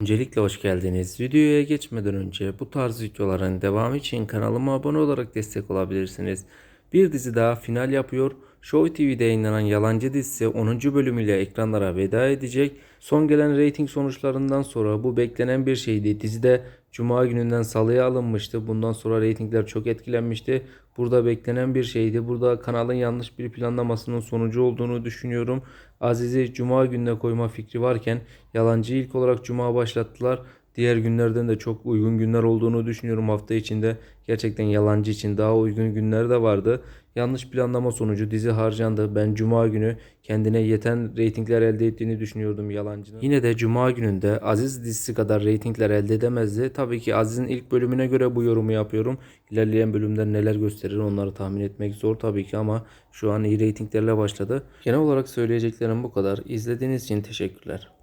Öncelikle hoş geldiniz. Videoya geçmeden önce bu tarz videoların devamı için kanalıma abone olarak destek olabilirsiniz. Bir dizi daha final yapıyor. Show TV'de yayınlanan Yalancı dizisi 10. bölümüyle ekranlara veda edecek. Son gelen reyting sonuçlarından sonra bu beklenen bir şeydi. Dizide Cuma gününden salıya alınmıştı. Bundan sonra reytingler çok etkilenmişti. Burada beklenen bir şeydi. Burada kanalın yanlış bir planlamasının sonucu olduğunu düşünüyorum. Aziz'i Cuma gününe koyma fikri varken Yalancı'yı ilk olarak Cuma başlattılar. Diğer günlerden de çok uygun günler olduğunu düşünüyorum hafta içinde. Gerçekten yalancı için daha uygun günler de vardı. Yanlış planlama sonucu dizi harcandı. Ben Cuma günü kendine yeten reytingler elde ettiğini düşünüyordum yalancının. Yine de Cuma gününde Aziz dizisi kadar reytingler elde edemezdi. Tabii ki Aziz'in ilk bölümüne göre bu yorumu yapıyorum. İlerleyen bölümler neler gösterir onları tahmin etmek zor tabii ki ama şu an iyi reytinglerle başladı. Genel olarak söyleyeceklerim bu kadar. İzlediğiniz için teşekkürler.